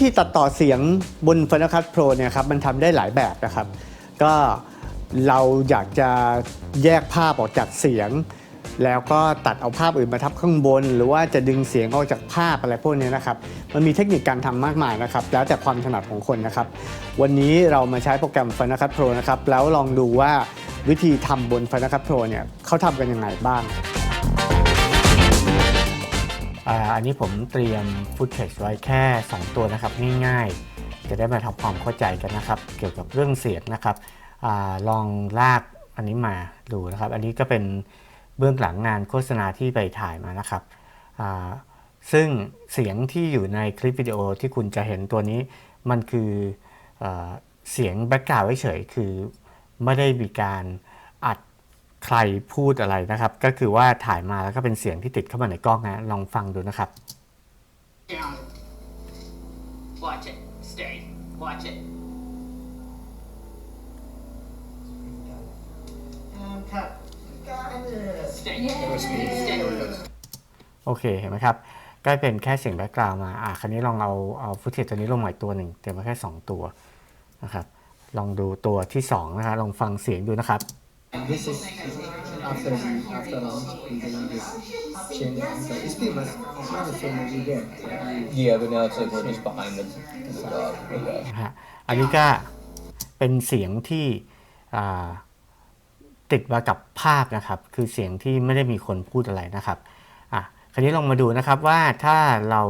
วิธีตัดต่อเสียงบน Final Cut Pro เนี่ยครับมันทำได้หลายแบบนะครับ ก็เราอยากจะแยกภาพออกจากเสียง แล้วก็ตัดเอาภาพอื่นมาทับข้างบน หรือว่าจะดึงเสียงออกจากภาพอะไรพวกนี้นะครับ มันมีเทคนิคการทำมากมายนะครับ แล้วแต่ความถนัดของคนนะครับ วันนี้เรามาใช้โปรแกรม Final Cut Pro นะครับ แล้วลองดูว่าวิธีทำบน Final Cut Pro เนี่ยเขาทำกันยังไงบ้าง อันนี้ผมเตรียมฟุตเทจไว้แค่ 2 ตัวนะครับง่ายๆ จะได้มาทำความเข้าใจกันนะครับ เกี่ยวกับเรื่องเสียงนะครับอลองลากอันนี้มาดูนะครับ อันนี้ก็เป็นเบื้องหลังงานโฆษณาที่ไปถ่ายมานะครับ ซึ่งเสียงที่อยู่ในคลิปวิดีโอที่คุณจะเห็นตัวนี้มันคืออเสียงแบ็กกราวด์เฉยคือไม่ได้มีการ ใครพูดอะไรนะครับ ก็คือว่าถ่ายมาแล้วก็เป็นเสียงที่ติดเข้ามาในกล้องนะลองฟังดูนะครับ down. Watch it. Stay. Watch it. And cut. Got it. Stay. Stay. Stay. โอเคเห็นไหมครับก็เป็นแค่เสียงแบ็กกราวด์มา อะคราวนี้ลองเอาเอาฟุตเทจตัวนี้ลงมาอีกตัวหนึ่งเตรียมมาแค่ 2 ตัวนะครับ ลองดูตัวที่ 2 นะครับ ลองฟังเสียงดูนะครับ This is after after launch we do this change the it's pretty much not the same as you get. Yeah, but now it's like we're just behind the, the dog. Okay. นะฮะอันนี้ก็เป็นเสียงที่อ่าติดมากับภาพนะครับ คือเสียงที่ไม่ได้มีคนพูดอะไรนะครับอะคราวนี้ลองมาดูนะครับว่าถ้าเรา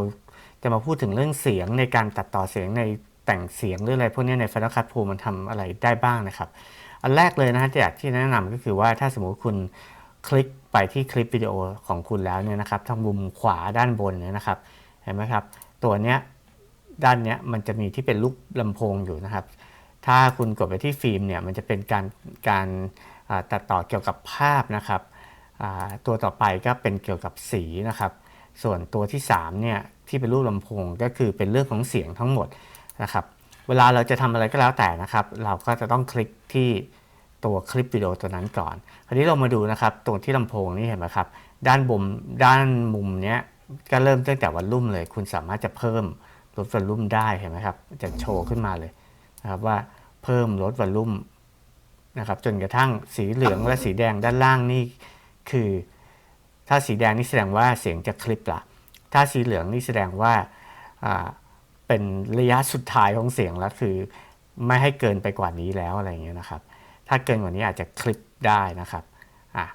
จะมาพูดถึงเรื่องเสียงในการตัดต่อเสียงในแต่งเสียงหรืออะไรพวกนี้ใน Final Cut Pro มันทำอะไรได้บ้างนะครับ อันแรกเลยนะฮะที่อยากที่แนะนำก็คือว่าถ้าสมมติคุณคลิกไปที่คลิปวิดีโอของคุณแล้วเนี่ยนะครับทางมุมขวาด้านบนเนี่ยนะครับเห็นไหมครับ ตัวเนี้ยด้านเนี้ยมันจะมีที่เป็นลูกลำโพงอยู่นะครับ ถ้าคุณกดไปที่ฟิล์มเนี่ยมันจะเป็นการการตัดต่อเกี่ยวกับภาพนะครับตัวต่อไปก็เป็นเกี่ยวกับสีนะครับ ส่วนตัวที่3เนี่ยที่เป็นรูปลำโพงก็คือเป็นเรื่องของเสียงทั้งหมดนะครับ เวลาเราจะทำอะไรก็แล้วแต่นะครับ เราก็จะต้องคลิกที่ตัวคลิปวิดีโอตัวนั้นก่อน คราวนี้เรามาดูนะครับตรงที่ลำโพงนี่เห็นไหมครับ ด้านบนด้านมุมเนี้ยก็เริ่มตั้งแต่วันรุ่มเลย คุณสามารถจะเพิ่มลดวอลลุ่มได้เห็นไหมครับ จะโชว์ขึ้นมาเลยนะครับว่าเพิ่มลดวอลลุ่มนะครับจนกระทั่งสีเหลืองและสีแดงด้านล่างนี่คือ ถ้าสีแดงนี่แสดงว่าเสียงจะคลิปละถ้าสีเหลืองนี่แสดงว่า เป็นระยะสุดท้ายของเสียงแล้วคือ ไม่ให้เกินไปกว่านี้แล้วอะไรเงี้ยนะครับ ถ้าเกินกว่านี้อาจจะคลิปได้นะครับอะ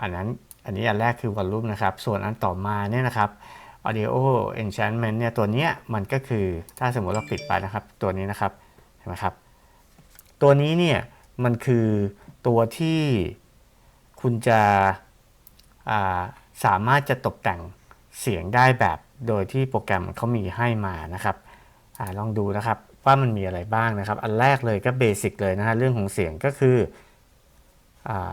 อันนั้นอันนี้อันแรกคือวอลลุ่มนะครับ ส่วนอันต่อมาเนี่ยนะครับ audio enchantment เนี่ยตัวเนี้ยมันก็คือถ้าสมมติเราปิดไปนะครับ ตัวนี้นะครับเห็นไหมครับ ตัวนี้เนี่ยมันคือตัวที่คุณจะาสามารถจะตกแต่งเสียงได้แบบ โดยที่โปรแกรมเขามีให้มานะครับอลองดูนะครับว่ามันมีอะไรบ้างนะครับ อันแรกเลยก็เบสิกเลยนะฮะเรื่องของเสียงก็คืออ่า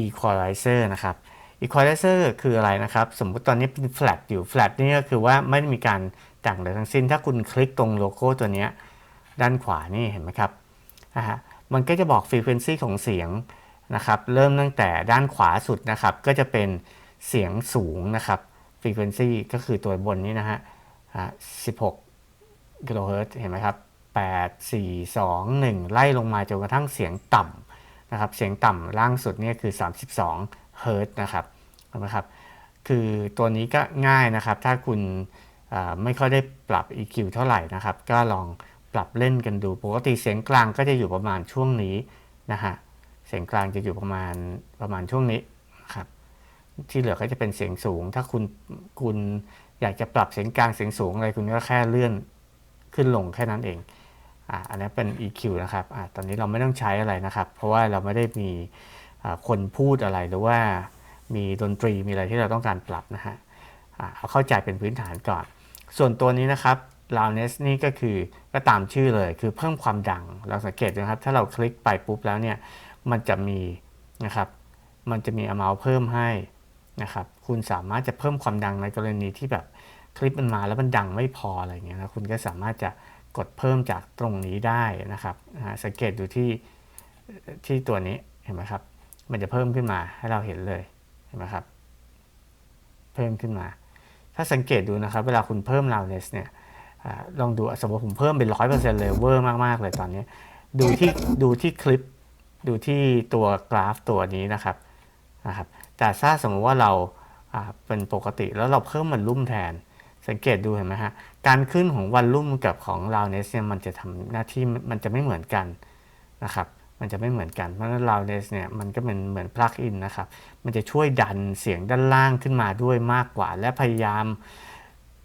equalizer นะครับ equalizer คืออะไรนะครับ สมมุติตอนนี้เป็น flat อยู่ flat นี่ก็คือว่าไม่ได้มีการแต่งเลยทั้งสิ้น ถ้าคุณคลิกตรงโลโก้ตัวนี้ด้านขวานี่เห็นไหมครับอ่าฮะมันก็จะบอก frequency ของเสียงนะครับ เริ่มตั้งแต่ด้านขวาสุดนะครับ ก็จะเป็นเสียงสูงนะครับ frequency ก็คือตัวบนนี้นะฮะ16กิโลเฮิรตซ์เห็นไหมครับ 8 4 2 1 ไล่ลงมาจนกระทั่งเสียงต่ำนะครับ เสียงต่ำล่างสุดนี่คือ 32เฮิรตซ์นะครับเห็นไหมครับ คือตัวนี้ก็ง่ายนะครับ ถ้าคุณไม่ค่อยได้ปรับ EQ เท่าไหร่นะครับ ก็ลองปรับเล่นกันดู ปกติเสียงกลางก็จะอยู่ประมาณช่วงนี้นะฮะ เสียงกลางจะอยู่ประมาณประมาณช่วงนี้ ที่เหลือก็จะเป็นเสียงสูง ถ้าคุณคุณอยากจะปรับเสียงกลางเสียงสูงอะไรคุณก็แค่เลื่อนขึ้นลงแค่นั้นเองอ่าอันนี้เป็น EQ นะครับอ่าตอนนี้เราไม่ต้องใช้อะไรนะครับ เพราะว่าเราไม่ได้มีคนพูดอะไรหรือว่ามีดนตรีมีอะไรที่เราต้องการปรับนะฮะอ่าเอาเข้าใจเป็นพื้นฐานก่อน ส่วนตัวนี้นะครับ loudness นี่ก็คือก็ตามชื่อเลยคือเพิ่มความดัง เราสังเกตนะครับ ถ้าเราคลิกไปปุ๊บแล้วเนี่ย มันจะมีนะครับ มันจะมี amount เพิ่มให้ นะครับคุณสามารถจะเพิ่มความดังในกรณีที่แบบคลิปมันมาแล้วมันดังไม่พออะไรเงี้ยนะคุณก็สามารถจะกดเพิ่มจากตรงนี้ได้นะครับสังเกตดูที่ที่ตัวนี้เห็นไหมครับ มันจะเพิ่มขึ้นมาให้เราเห็นเลยเห็นไหมครับ เพิ่มขึ้นมา ถ้าสังเกตดูนะครับ เวลาคุณเพิ่ม loudness เนี่ยอลองดูสมมติผมเพิ่มเป็นร้อยเปอร์เซ็นต์เลยเวอร์มาก ๆ เลยตอนนี้ ดูที่ดูที่คลิปดูที่ตัวกราฟตัวนี้นะครับ นะครับแต่ถ้าสมมติว่าเราเป็นปกติแล้วเราเพิ่มมันลุ่มแทน สังเกตดูเห็นไหมฮะการขึ้นของวันลุ่มกับของเราเนสเนี่ยมันจะทำหน้าที่มันจะไม่เหมือนกันนะครับมันจะไม่เหมือนกัน เพราะฉะนั้นเราเนสเนี่ยมันก็เป็นเหมือนปลั๊กอินนะครับมันจะช่วยดันเสียงด้านล่างขึ้นมาด้วยมากกว่า และพยายาม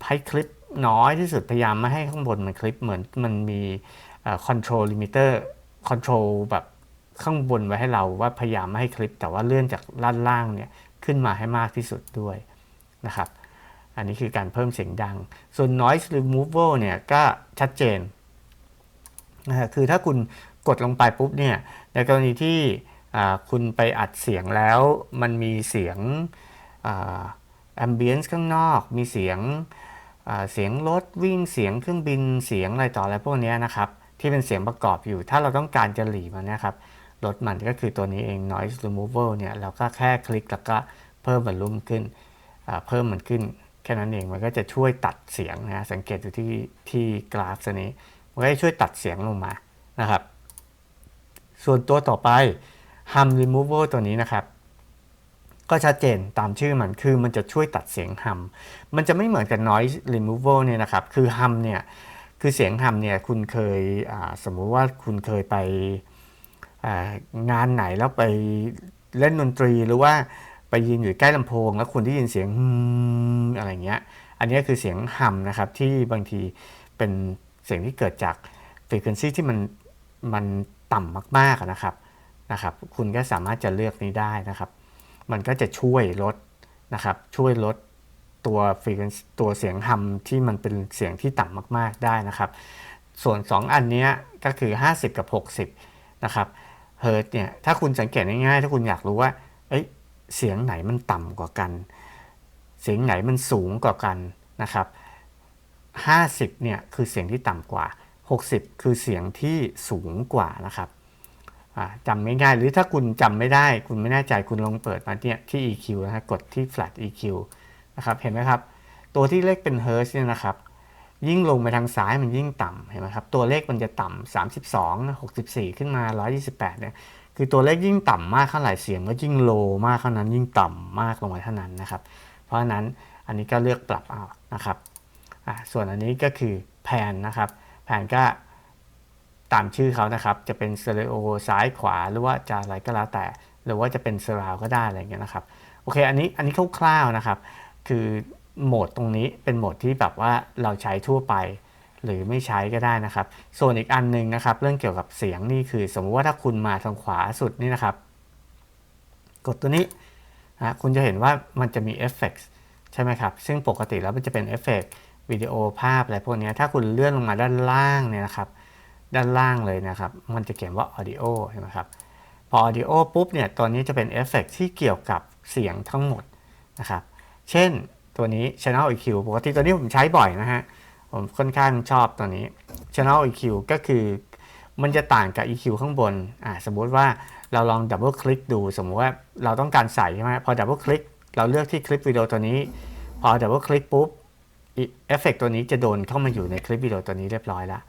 ให้คลิปน้อยที่สุดพยายามไม่ให้ข้างบนมันคลิปเหมือนมันมีคอนโทรลลิมิเตอร์คอนโทรลแบบ ข้างบนไว้ให้เราว่าพยายามไม่ให้คลิป แต่ว่าเลื่อนจากด้านล่างเนี่ยขึ้นมาให้มากที่สุดด้วยนะครับ อันนี้คือการเพิ่มเสียงดัง ส่วน noise removal เนี่ยก็ชัดเจนนะฮะคือถ้าคุณกดลงไปปุ๊บเนี่ยในกรณีที่คุณไปอัดเสียงแล้วมันมีเสียงแอมเบียนซ์ข้างนอก มีเสียงเสียงรถวิ่งเสียงเครื่องบินเสียงอะไรต่ออะไรพวกนี้นะครับ ที่เป็นเสียงประกอบอยู่ ถ้าเราต้องการจะหลีมันนะครับ ลดมันก็คือตัวนี้เอง noise removal เนี่ยเราก็แค่คลิกแล้วก็เพิ่มวอลลุ่มขึ้น เพิ่มมันขึ้นแค่นั้นเองมันก็จะช่วยตัดเสียงนะสังเกตดูที่ที่กราฟตัวนี้มันก็จะช่วยตัดเสียงลงมานะครับ ส่วนตัวต่อไป hum removal ตัวนี้นะครับ ก็ชัดเจนตามชื่อมันคือมันจะช่วยตัดเสียง hum มันจะไม่เหมือนกับ noise removal เนี่ยนะครับ คือ hum เนี่ยคือเสียง hum เนี่ยคุณเคยสมมุติว่าคุณเคยไป งานไหนแล้วไปเล่นดนตรีหรือว่าไปยืนอยู่ใกล้ลำโพง แล้วคุณได้ยินเสียงฮึมอะไรเงี้ย อันนี้คือเสียงฮัมนะครับที่บางทีเป็นเสียงที่เกิดจาก frequency ที่มันมันต่ำมากๆนะครับนะครับ คุณก็สามารถจะเลือกนี้ได้นะครับ มันก็จะช่วยลดนะครับช่วยลดตัว frequency ตัวเสียงฮัมที่มันเป็นเสียงที่ต่ำมาก ๆได้นะครับ ส่วน 2 อันนี้ก็คือ 50 กับ 60นะครับ เฮิร์ตเนี่ยถ้าคุณสังเกตง่ายๆ ถ้าคุณอยากรู้ว่าเอ้ยเสียงไหนมันต่ำกว่ากัน เสียงไหนมันสูงกว่ากันนะครับ50เนี่ยคือเสียงที่ต่ำกว่า 60 คือเสียงที่สูงกว่านะครับจำง่ายๆหรือถ้าคุณจำไม่ได้ คุณไม่แน่ใจคุณลองเปิดมาเนี่ยที่ EQ นะฮะกดที่ flat EQ นะครับเห็นไหมครับ ตัวที่เลขเป็น Hertz เนี่ยนะครับ ยิ่งลงไปทางซ้ายมันยิ่งต่ำเห็นไหมครับตัวเลขมันจะต่ำ32 64 ขึ้นมา 128เนี่ยคือตัวเลขยิ่งต่ำมากเท่าไหร่เสียงก็ยิ่งโลมากเท่านั้นยิ่งต่ำมากลงไปเท่านั้นนะครับ เพราะฉะนั้นอันนี้ก็เลือกปรับเอานะครับอะส่วนอันนี้ก็คือแผนนะครับแผนก็ตามชื่อเขานะครับ จะเป็นสเตอริโอซ้ายขวาหรือว่าจะอะไรก็แล้วแต่ หรือว่าจะเป็นเซราวก็ได้อะไรเงี้ยนะครับโอเคอันนี้อันนี้คร่าวๆนะครับ คือ โหมดตรงนี้เป็นโหมดที่แบบว่าเราใช้ทั่วไป หรือไม่ใช้ก็ได้นะครับ ส่วนอีกอันหนึ่งนะครับ เรื่องเกี่ยวกับเสียงนี่คือ สมมุติว่าถ้าคุณมาทางขวาสุดนี่นะครับ กดตัวนี้นะคุณจะเห็นว่ามันจะมีเอฟเฟกต์ใช่ไหมครับ ซึ่งปกติแล้วมันจะเป็นเอฟเฟกต์วิดีโอภาพอะไรพวกนี้ถ้าคุณเลื่อนลงมาด้านล่างเนี่ยนะครับ ด้านล่างเลยนะครับ มันจะเขียนว่า audio เห็นไหมครับ พอ audio ปุ๊บเนี่ยตัวนี้จะเป็นเอฟเฟกต์ที่เกี่ยวกับเสียงทั้งหมดนะครับ เช่น ตัวนี้ channel EQ ปกติตัวนี้ผมใช้บ่อยนะฮะ ผมค่อนข้างชอบตัวนี้ channel EQ ก็คือมันจะต่างกับ EQ ข้างบนอ่าสมมุติว่าเราลองดับเบิลคลิกดู สมมุติว่าเราต้องการใส่ใช่ไหมพอดับเบิลคลิกเราเลือกที่คลิปวิดีโอตัวนี้ พอดับเบิลคลิกปุ๊บเอฟเฟกตัวนี้จะโดนเข้ามาอยู่ในคลิปวิดีโอตัวนี้เรียบร้อยแล้ว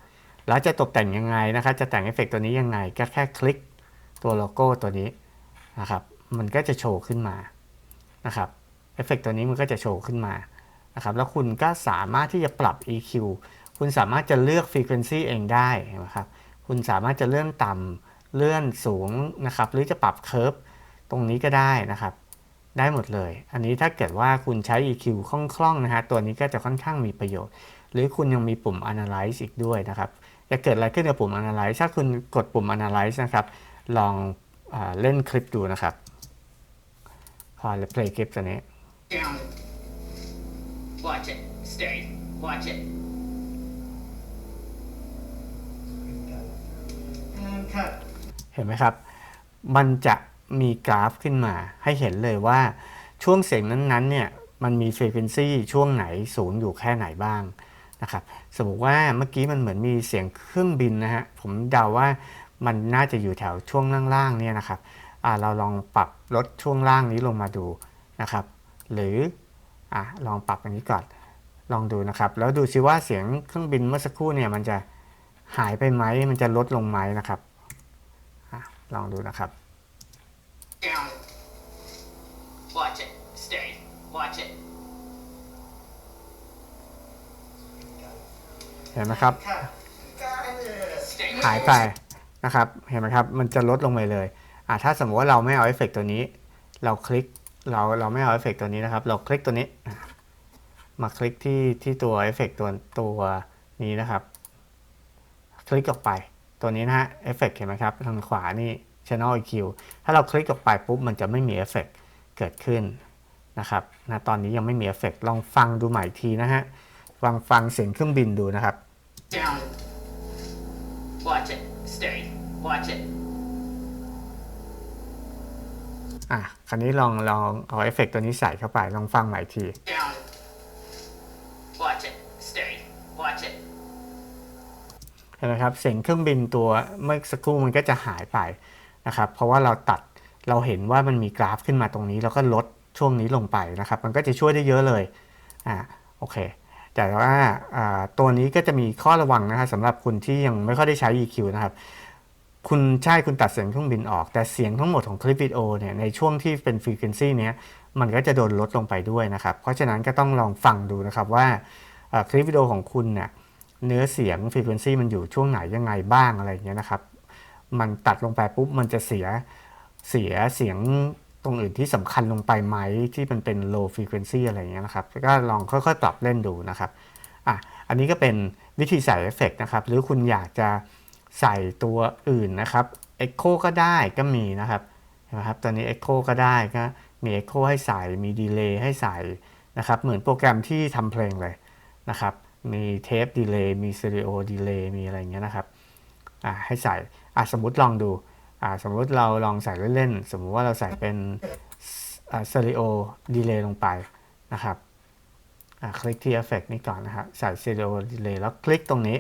แล้วจะตกแต่งยังไงนะครับจะแต่งเอฟเฟกตัวนี้ยังไงก็แค่คลิกตัวโลโก้ตัวนี้นะครับ มันก็จะโชว์ขึ้นมานะครับ อฟเฟกตัวนี้มันก็จะโชว์ขึ้นมานะครับแล้วคุณก็สามารถที่จะปรับ EQ คุณสามารถจะเลือก Frequency เองได้นไหมครับคุณสามารถจะเลื่อนต่ำเลื่อนสูงนะครับหรือจะปรับเค r ร์ฟตรงนี้ก็ได้นะครับ ได้หมดเลย อันนี้ถ้าเกิดว่าคุณใช้ EQ คล่องๆนะฮะตัวนี้ก็จะค่อนข้างมีประโยชน์ หรือคุณยังมีปุ่ม Analyze อีกด้วยนะครับจะเกิดอะไรขึ้นกับปุ่ม Analyze ถ้าคุณกดปุ่ม Analyze นะครับ ลองอเล่นคลิปดูนะครับ พอ play คลิปตัวนี้ Down. Watch it. Stay. Watch it. And cut. เห็นไหมครับ มันจะมีกราฟขึ้นมา ให้เห็นเลยว่าช่วงเสียงนั้นๆเนี่ยมันมี frequency ช่วงไหนสูงอยู่แค่ไหนบ้างนะครับสมมติว่าเมื่อกี้มันเหมือนมีเสียงเครื่องบินนะฮะผมเดาว่ามันน่าจะอยู่แถวช่วงล่างๆเนี่ยนะครับอ่าเราลองปรับลดช่วงล่างนี้ลงมาดูนะครับ หรืออะลองปรับอันนี้ก่อนลองดูนะครับ แล้วดูซิว่าเสียงเครื่องบินเมื่อสักครู่เนี่ยมันจะหายไปไหมมันจะลดลงไหมนะครับอลองดูนะครับ Down. Watch it. Stay. Watch it. เห็นไหมครับ หายไปนะครับ เห็นไหมครับ มันจะลดลงไปเลยอะถ้าสมมติว่าเราไม่เอาเอฟเฟกต์ตัวนี้ เราคลิก เราเราไม่เอาเอฟเฟกต์ตัวนี้นะครับ เราคลิกตัวนี้ มาคลิกที่ที่ตัวเอฟเฟกต์ตัวตัวนี้นะครับ คลิกออกไปตัวนี้นะฮะเอฟเฟกต์เห็นไหมครับ ทางขวานี่ Channel EQ ถ้าเราคลิกออกไปปุ๊บมันจะไม่มีเอฟเฟกต์เกิดขึ้นนะครับนะตอนนี้ยังไม่มีเอฟเฟกต์ลองฟังดูใหม่ทีนะฮะฟังฟังเสียงเครื่องบินดูนะครับ Down. Watch it. Stay. Watch it. อะคราวนี้ลองลองเอาเอฟเฟกต์ตัวนี้ใส่เข้าไป ลองฟังใหม่อีกที Down. Watch it. Stay. Watch it. เห็นไหมครับ เสียงเครื่องบินตัวเมื่อสักครู่มันก็จะหายไปนะครับ เพราะว่าเราตัดเราเห็นว่ามันมีกราฟขึ้นมาตรงนี้ แล้วก็ลดช่วงนี้ลงไปนะครับ มันก็จะช่วยได้เยอะเลยอ่าโอเค แต่ว่าอ่าตัวนี้ก็จะมีข้อระวังนะครับสำหรับคุณที่ยังไม่ค่อยได้ใช้ EQ นะครับ คุณใช่คุณตัดเสียงเครื่องบินออก แต่เสียงทั้งหมดของคลิปวิดีโอเนี่ยในช่วงที่เป็นฟรีเควนซีเนี้ยมันก็จะโดนลดลงไปด้วยนะครับ เพราะฉะนั้นก็ต้องลองฟังดูนะครับว่าคลิปวิดีโอของคุณเนี่ยเนื้อเสียงฟรีเควนซีมันอยู่ช่วงไหนยังไงบ้างอะไรเงี้ยนะครับ มันตัดลงไปปุ๊บมันจะเสียเสียเสียงตรงอื่นที่สำคัญลงไปไหมที่มันเป็น low frequency อะไรเงี้ยนะครับ ก็ลองค่อยๆปรับเล่นดูนะครับอะอันนี้ก็เป็นวิธีใส่เอฟเฟกต์นะครับ หรือคุณอยากจะ ใส่ตัวอื่นนะครับ Echo ก็ได้ก็มีนะครับเห็นไหมครับตอนนี้ Echo ก็ได้ก็มี Echo ให้ใส่มี Delay ให้ใส่นะครับ เหมือนโปรแกรมที่ทำเพลงเลยนะครับ มีเทปดีเลย์มีสเตอริโอดีเลย์มีอะไรเงี้ยนะครับอ่าให้ใส่อ่าสมมติลองดูอ่าสมมติเราลองใส่เล่นๆ สมมติว่าเราใส่เป็นอ่าสเตอริโอดีเลย์ลงไปนะครับอ่าคลิกที่ Effect นี้ก่อนนะครับใส่สเตอริโอดีเลย์แล้วคลิกตรงนี้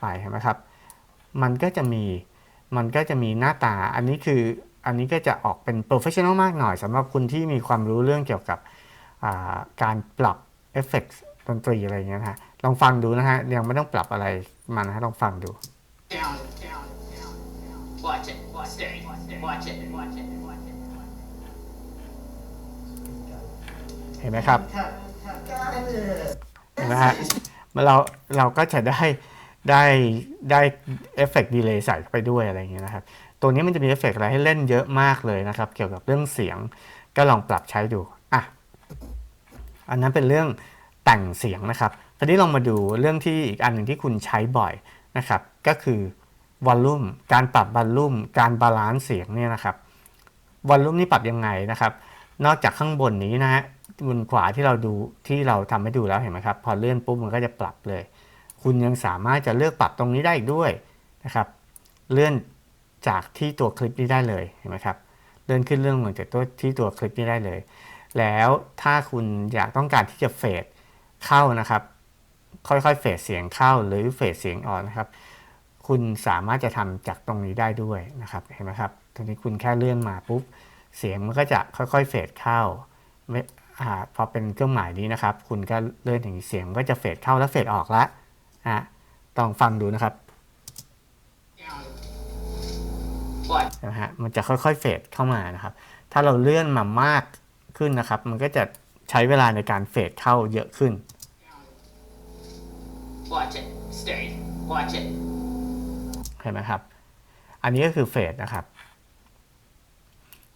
ไปเห็นไหมครับ มันก็จะมีมันก็จะมีหน้าตา อันนี้คืออันนี้ก็จะออกเป็นโปรเฟชชั่นอลมากหน่อยสำหรับคุณที่มีความรู้เรื่องเกี่ยวกับอ่าการปรับเอฟเฟกต์ดนตรีอะไรอย่างเงี้ยนะฮะลองฟังดูนะฮะยังไม่ต้องปรับอะไรมันนะฮะลองฟังดู Down. Down. Down. Watch it. Stay. Watch it. Watch it. Watch it. เห็นไหมครับเห็นไหมฮะเราเราก็จะได้ ได้ได้เอฟเฟกต์ดีเลย์ใส่เข้าไปด้วยอะไรอย่างเงี้ยนะครับ ตัวนี้มันจะมีเอฟเฟกต์อะไรให้เล่นเยอะมากเลยนะครับ เกี่ยวกับเรื่องเสียงก็ลองปรับใช้ดูอะอันนั้นเป็นเรื่องแต่งเสียงนะครับทีนี้ลองมาดูเรื่องที่อีกอันหนึ่งที่คุณใช้บ่อยนะครับ ก็คือวอลลุ่มการปรับบอลลุ่มการบาลานซ์เสียงเนี่ยนะครับวอลลุ่มนี่ปรับยังไงนะครับ นอกจากข้างบนนี้นะฮะบนขวาที่เราดูที่เราทำให้ดูแล้วเห็นไหมครับ พอเลื่อนปุ๊บมันก็จะปรับเลย คุณยังสามารถจะเลือกปรับตรงนี้ได้อีกด้วยนะครับ เลื่อนจากที่ตัวคลิปนี้ได้เลยเห็นไหมครับ เลื่อนขึ้นเรื่องลงจากตัวที่ตัวคลิปนี้ได้เลย แล้วถ้าคุณอยากต้องการที่จะเฟดเข้านะครับ ค่อยๆเฟดเสียงเข้าหรือเฟดเสียงออกนะครับ คุณสามารถจะทำจากตรงนี้ได้ด้วยนะครับ เห็นไหมครับตรงนี้คุณแค่เลื่อนมาปุ๊บ เสียงมันก็จะค่อยๆเฟดเข้าไม่อ่าพอเป็นเครื่องหมายนี้นะครับ คุณก็เลื่อนอย่างนี้เสียงก็จะเฟดเข้าแล้วเฟดออกละะต้องฟังดูนะครับนะฮะมันจะค่อยๆเฟดเข้ามานะครับ ถ้าเราเลื่อนมามากขึ้นนะครับ มันก็จะใช้เวลาในการเฟดเข้าเยอะขึ้น Watch it. Stay. Watch it. เห็นไหมครับ อันนี้ก็คือเฟดนะครับ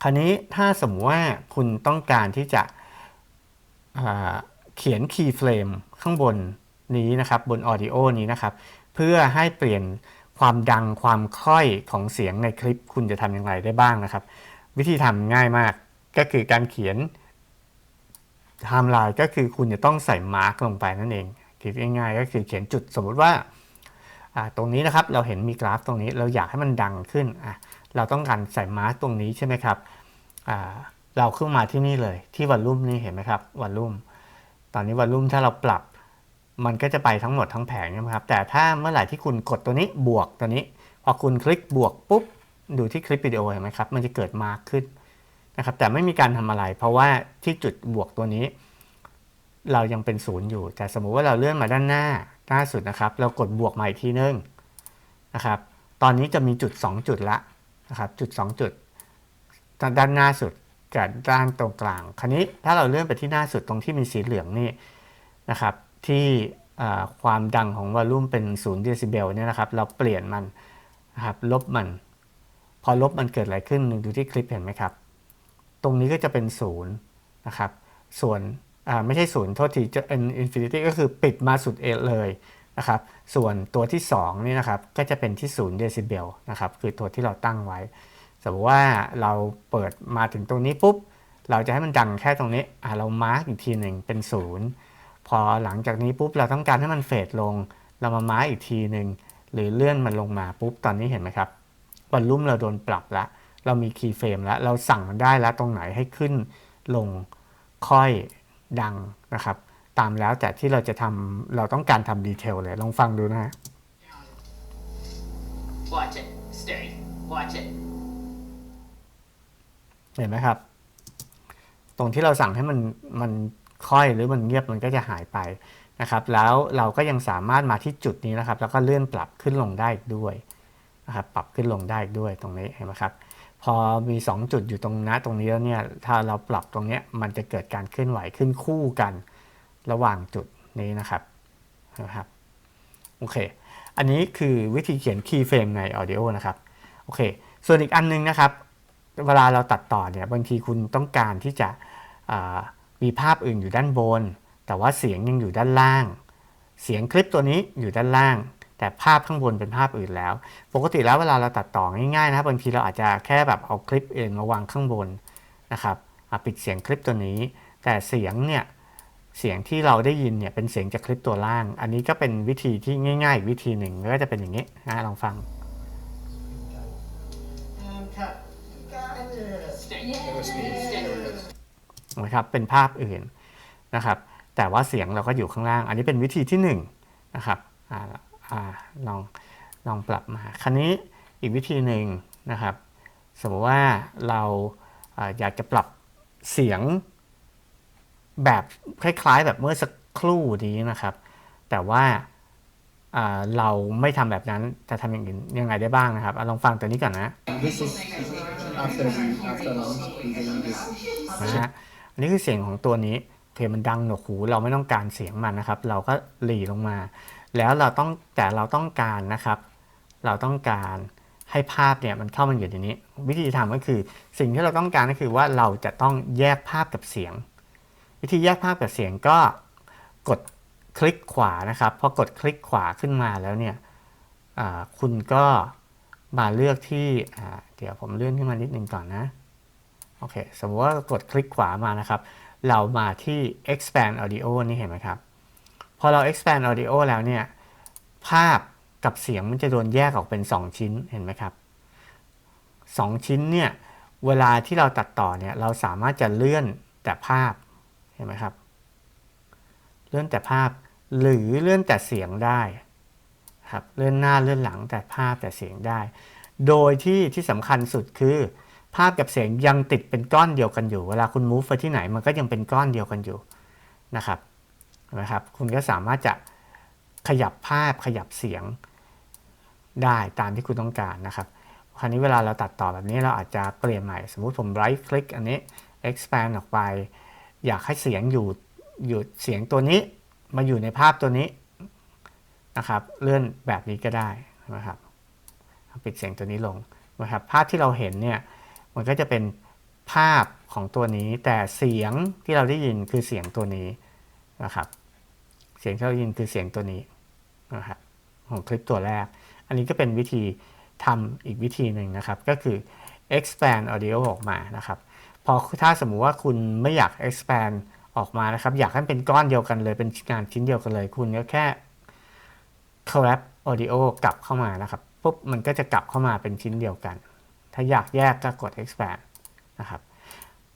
คราวนี้ถ้าสมมติว่าคุณต้องการที่จะเขียนคีย์เฟรมข้างบน นี้นะครับบนออดิโอนี้นะครับ เพื่อให้เปลี่ยนความดังความค่อยของเสียงในคลิปคุณจะทำอย่างไรได้บ้างนะครับ วิธีทำง่ายมากก็คือการเขียนไทม์ไลน์ก็คือคุณจะต้องใส่มาร์กลงไปนั่นเองคิดง่ายๆ ก็คือเขียนจุดสมมุติว่าตรงนี้นะครับเราเห็นมีกราฟตรงนี้เราอยากให้มันดังขึ้นเราต้องการใส่มาร์กตรงนี้ใช่ไหมครับเราขึ้นมาที่นี่เลยที่วอลลุ่มนี่เห็นไหมครับวอลลุ่มตอนนี้วอลลุ่มถ้าเราปรับ มันก็จะไปทั้งหมดทั้งแผงนะครับ แต่ถ้าเมื่อไหร่ที่คุณกดตัวนี้บวกตัวนี้ พอคุณคลิกบวกปุ๊บ ดูที่คลิปวิดีโอเห็นไหมครับ มันจะเกิดมาร์กขึ้นนะครับ แต่ไม่มีการทำอะไร เพราะว่าที่จุดบวกตัวนี้ เรายังเป็นศูนย์อยู่ แต่สมมุติว่าเราเลื่อนมาด้านหน้าหน้าสุดนะครับ เรากดบวกใหม่ทีนึงนะครับ ตอนนี้จะมีจุด 2 จุดละนะครับ จุด 2 จุด ด้านหน้าสุดกับด้านตรงกลาง คราวนี้ถ้าเราเลื่อนไปที่หน้าสุดตรงที่มีสีเหลืองนี่นะครับ ที่ความดังของวอลลุ่มเป็น0เดซิเบลเนี่ยนะครับ เราเปลี่ยนมันนะครับลบมัน พอลบมันเกิดอะไรขึ้นดูที่คลิปเห็นไหมครับ ตรงนี้ก็จะเป็นศูนย์นะครับ ส่วนไม่ใช่ศูนย์โทษทีจะเป็นอินฟินิตี้ก็คือปิดมาสุดเอเลยนะครับ ส่วนตัวที่2นี่นะครับก็จะเป็นที่0เดซิเบลนะครับ คือตัวที่เราตั้งไว้ สมมติว่าเราเปิดมาถึงตรงนี้ปุ๊บ เราจะให้มันดังแค่ตรงนี้เรามาร์กอีกทีหนึ่งเป็นศูนย์ พอหลังจากนี้ปุ๊บเราต้องการให้มันเฟดลง เรามามาร์กอีกทีหนึ่งหรือเลื่อนมันลงมาปุ๊บตอนนี้เห็นไหมครับวอลลุ่มเราโดนปรับแล้วเรามีคีย์เฟรมแล้วเราสั่งมันได้แล้วตรงไหนให้ขึ้นลงค่อยดังนะครับ ตามแล้วแต่ที่เราจะทำเราต้องการทำดีเทลเลย ลองฟังดูนะฮะ Watch it. Stay. Watch it. เห็นไหมครับ ตรงที่เราสั่งให้มันมัน ค่อยหรือมันเงียบมันก็จะหายไปนะครับ แล้วเราก็ยังสามารถมาที่จุดนี้นะครับ แล้วก็เลื่อนปรับขึ้นลงได้อีกด้วยนะครับปรับขึ้นลงได้อีกด้วยตรงนี้เห็นไหมครับ พอมี 2 จุดอยู่ตรงนะตรงนี้แล้วเนี่ยถ้าเราปรับตรงเนี้ยมันจะเกิดการเคลื่อนไหวขึ้นคู่กันระหว่างจุดนี้นะครับนะครับโอเค อันนี้คือวิธีเขียน keyframe ใน audio นะครับโอเค ส่วนอีกอันนึงนะครับ เวลาเราตัดต่อเนี่ยบางทีคุณต้องการที่จะ มีภาพอื่นอยู่ด้านบน แต่ว่าเสียงยังอยู่ด้านล่าง เสียงคลิปตัวนี้อยู่ด้านล่าง แต่ภาพข้างบนเป็นภาพอื่นแล้ว ปกติแล้วเวลาเราตัดต่อง่ายๆนะครับบางทีเราอาจจะแค่แบบเอาคลิปอื่นมาวางข้างบนนะครับอะปิดเสียงคลิปตัวนี้ แต่เสียงเนี่ยเสียงที่เราได้ยินเนี่ยเป็นเสียงจากคลิปตัวล่าง อันนี้ก็เป็นวิธีที่ง่ายๆอีกวิธีหนึ่งก็จะเป็นอย่างนี้นะลองฟัง And cut. Stay. It was me. Stay. นะครับเป็นภาพอื่นนะครับ แต่ว่าเสียงเราก็อยู่ข้างล่าง อันนี้เป็นวิธีที่1นงนะครับอาอ่าลองลองปรับมาคราวนี้อีกวิธีหนึ่งนะครับ สมมติว่าเราอ่าอยากจะปรับเสียงแบบคล้ายๆ แบบเมื่อสักครู่นี้นะครับ แต่ว่าอ่าเราไม่ทำแบบนั้นจะทำอย่างอื่นยังไงได้บ้างนะครับอะลองฟังตัวนี้ก่อนนะ This is after after launch. Usually this นะฮะ อันนี้คือเสียงของตัวนี้โอเคมันดังหนวกหูเราไม่ต้องการเสียงมันนะครับ เราก็หลีลงมา แล้วเราต้องแต่เราต้องการนะครับ เราต้องการให้ภาพเนี่ยมันเข้ามาอยู่ในนี้ วิธีทำก็คือสิ่งที่เราต้องการก็คือว่าเราจะต้องแยกภาพกับเสียง วิธีแยกภาพกับเสียงก็กดคลิกขวานะครับพอกดคลิกขวาขึ้นมาแล้วเนี่ยคุณก็มาเลือกที่เดี๋ยวผมเลื่อนขึ้นมานิดนึงก่อนนะ โอเค สมมติว่ากดคลิกขวามานะครับ เรามาที่ expand audio นี่เห็นไหมครับ พอเรา expand audio แล้วเนี่ย ภาพกับเสียงมันจะโดนแยกออกเป็น 2 ชิ้น เห็นไหมครับ 2 ชิ้นเนี่ย เวลาที่เราตัดต่อเนี่ย เราสามารถจะเลื่อนแต่ภาพ เห็นไหมครับ เลื่อนแต่ภาพ หรือเลื่อนแต่เสียงได้ครับ เลื่อนหน้าเลื่อนหลังแต่ภาพแต่เสียงได้ โดยที่ที่สำคัญสุดคือ ภาพกับเสียงยังติดเป็นก้อนเดียวกันอยู่ เวลาคุณ move ไปที่ไหนมันก็ยังเป็นก้อนเดียวกันอยู่นะครับนะครับ คุณก็สามารถจะขยับภาพขยับเสียงได้ตามที่คุณต้องการนะครับ คราวนี้เวลาเราตัดต่อแบบนี้เราอาจจะเปลี่ยนใหม่ สมมุติผม right click อันนี้ expand ออกไป อยากให้เสียงอยู่อยู่เสียงตัวนี้มาอยู่ในภาพตัวนี้นะครับ เลื่อนแบบนี้ก็ได้นะครับ ปิดเสียงตัวนี้ลงนะครับ ภาพที่เราเห็นเนี่ย มันก็จะเป็นภาพของตัวนี้ แต่เสียงที่เราได้ยินคือเสียงตัวนี้นะครับ เสียงที่เราได้ยินคือเสียงตัวนี้นะครับของคลิปตัวแรก อันนี้ก็เป็นวิธีทำอีกวิธีหนึ่งนะครับ ก็คือ expand audio ออกมานะครับ พอถ้าสมมุติว่าคุณไม่อยาก expand ออกมานะครับ อยากให้มันเป็นก้อนเดียวกันเลย เป็นงานชิ้นเดียวกันเลย คุณก็แค่ collab audio กลับเข้ามานะครับ ปุ๊บ มันก็จะกลับเข้ามาเป็นชิ้นเดียวกัน ถ้าอยากแยกก็กด expand นะครับ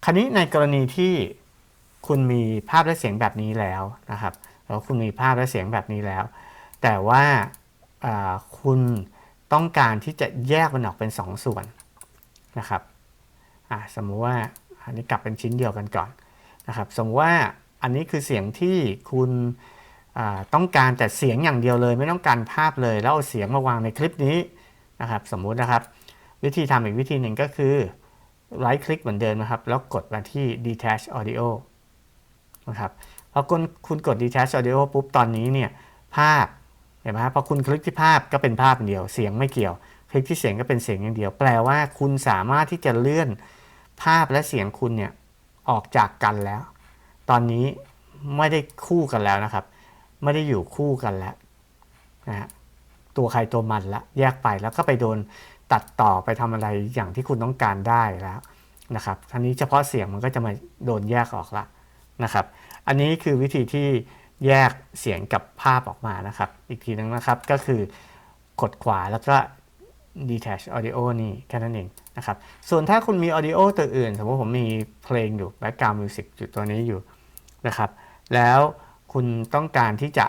คราวนี้ในกรณีที่คุณมีภาพและเสียงแบบนี้แล้วนะครับ แล้วคุณมีภาพและเสียงแบบนี้แล้ว แต่ว่าคุณต้องการที่จะแยกมันออกเป็น2ส่วนนะครับสมมุติว่าอันนี้กลับเป็นชิ้นเดียวกันก่อนนะครับ สมมติว่าอันนี้คือเสียงที่คุณต้องการแต่เสียงอย่างเดียวเลย ไม่ต้องการภาพเลย แล้วเอาเสียงมาวางในคลิปนี้นะครับ สมมุตินะครับ วิธีทำอีกวิธีหนึ่งก็คือไ i ท์คลิกเหมือนเดิมนะครับ แล้วกดมาที่ detach audio นะครับพอคุณคุณกด detach audio ปุ๊บตอนนี้เนี่ยภาพเห็นไหมครับพอคุณคลิกที่ภาพก็เป็นภาพเดียวเสียงไม่เกี่ยว คลิกที่เสียงก็เป็นเสียงอย่างเดียว แปลว่าคุณสามารถที่จะเลื่อนภาพและเสียงคุณเนี่ยออกจากกันแล้ว ตอนนี้ไม่ได้คู่กันแล้วนะครับ ไม่ได้อยู่คู่กันแล้วนะฮะตัวใครตัวมันละแยกไปแล้วก็ไปโดน ตัดต่อไปทำอะไรอย่างที่คุณต้องการได้แล้วนะครับทีนี้เฉพาะเสียงมันก็จะมาโดนแยกออกละนะครับ อันนี้คือวิธีที่แยกเสียงกับภาพออกมานะครับ อีกทีนึงนะครับก็คือกดขวาแล้วก็ detach audio นี่แค่นั้นเองนะครับ ส่วนถ้าคุณมี audio ตัวอื่น สมมติผมมีเพลงอยู่ background music อยู่ตัวนี้อยู่นะครับ แล้วคุณต้องการที่จะ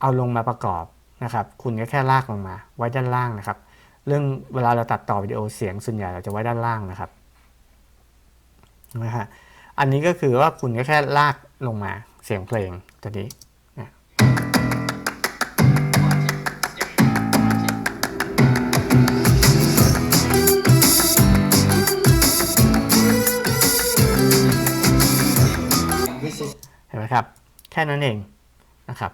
เอาลงมาประกอบนะครับ คุณก็แค่ลากลงมาไว้ด้านล่างนะครับ เรื่องเวลาเราตัดต่อวิดีโอเสียงส่วนใหญ่เราจะไว้ด้านล่างนะครับนะฮะอันนี้ก็คือว่าคุณก็แค่ลากลงมาเสียงเพลงตัวนี้เห็นไหมครับ แค่นั้นเองนะครับ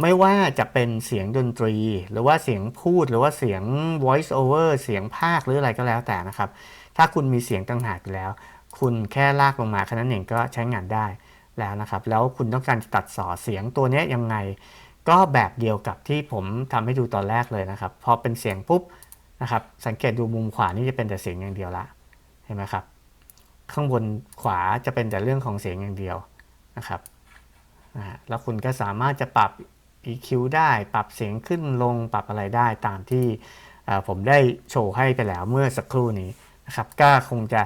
ไม่ว่าจะเป็นเสียงดนตรี หรือว่าเสียงพูดหรือว่าเสียง voice over เสียงภาคหรืออะไรก็แล้วแต่นะครับ ถ้าคุณมีเสียงต่างหากอยู่แล้ว คุณแค่ลากลงมาแค่นั้นเองก็ใช้งานได้แล้วนะครับ แล้วคุณต้องการจะตัดต่อเสียงตัวนี้ยังไง ก็แบบเดียวกับที่ผมทำให้ดูตอนแรกเลยนะครับ พอเป็นเสียงปุ๊บนะครับ สังเกตดูมุมขวานี่จะเป็นแต่เสียงอย่างเดียวละ เห็นไหมครับ ข้างบนขวาจะเป็นแต่เรื่องของเสียงอย่างเดียวนะครับ แล้วคุณก็สามารถจะปรับ EQ ได้ปรับเสียงขึ้นลงปรับอะไรได้ตามที่ผมได้โชว์ให้ไปแล้วเมื่อสักครู่นี้นะครับก็คงจะ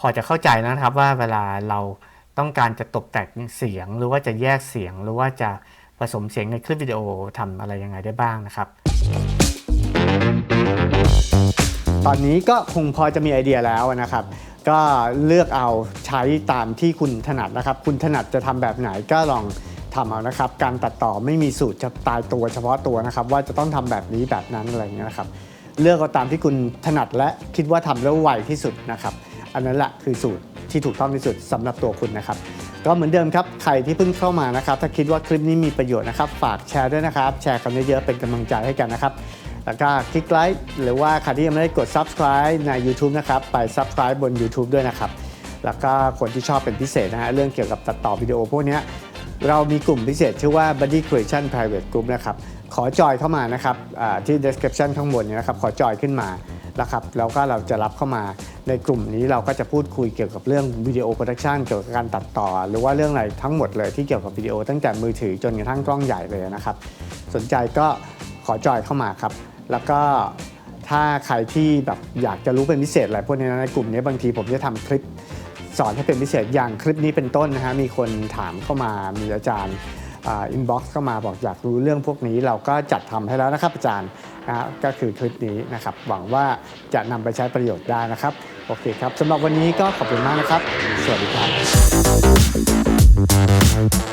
พอจะเข้าใจแล้วนะครับว่าเวลาเราต้องการจะตกแต่งเสียง หรือว่าจะแยกเสียง หรือว่าจะผสมเสียงในคลิปวิดีโอทำอะไรยังไงได้บ้างนะครับ ตอนนี้ก็คงพอจะมีไอเดียแล้วนะครับ ก็เลือกเอาใช้ตามที่คุณถนัดนะครับ คุณถนัดจะทำแบบไหนก็ลอง ทำเอานะครับ การตัดต่อไม่มีสูตรจะตายตัวเฉพาะตัวนะครับ ว่าจะต้องทำแบบนี้แบบนั้นอะไรเงี้ยนะครับ เลือกเอาตามที่คุณถนัดและคิดว่าทำแล้วไวที่สุดนะครับ อันนั้นแหละคือสูตรที่ถูกต้องที่สุดสำหรับตัวคุณนะครับ ก็เหมือนเดิมครับ ใครที่เพิ่งเข้ามานะครับ ถ้าคิดว่าคลิปนี้มีประโยชน์นะครับ ฝากแชร์ด้วยนะครับ แชร์กันเยอะๆเป็นกำลังใจให้กันนะครับแล้วก็คลิกไลค์หรือว่าใครที่ยังไม่ได้กด subscribe ใน YouTube นะครับไป subscribe บน YouTube ด้วยนะครับ แล้วก็คนที่ชอบเป็นพิเศษนะฮะเรื่องเกี่ยวกับตัดต่อวิดีโอพวกนี้ เรามีกลุ่มพิเศษชื่อว่า Buddy Creation Private Group นะครับ ขอจอยเข้ามานะครับที่ description ข้างบนนี้นะครับ ขอจอยขึ้นมานะครับแล้วก็เราจะรับเข้ามาในกลุ่มนี้เราก็จะพูดคุยเกี่ยวกับเรื่องวิดีโอโปรดักชันเกี่ยวกับการตัดต่อ หรือว่าเรื่องอะไรทั้งหมดเลยที่เกี่ยวกับวิดีโอตั้งแต่มือถือจนกระทั่งกล้องใหญ่เลยนะครับ สนใจก็ขอจอยเข้ามาครับ แล้วก็ถ้าใครที่แบบอยากจะรู้เป็นพิเศษอะไรพวกนี้ในกลุ่มนี้บางทีผมจะทำคลิป สอนให้เป็นพิเศษอย่างคลิปนี้เป็นต้นนะฮะมีคนถามเข้ามามีอาจารย์อินบ็อกซ์เข้ามาบอกอยากรู้เรื่องพวกนี้เราก็จัดทำให้แล้วนะครับอาจารย์นะก็คือคลิปนี้นะครับ หวังว่าจะนำไปใช้ประโยชน์ได้นะครับ โอเคครับสำหรับวันนี้ก็ขอบคุณมากนะครับ สวัสดีครับ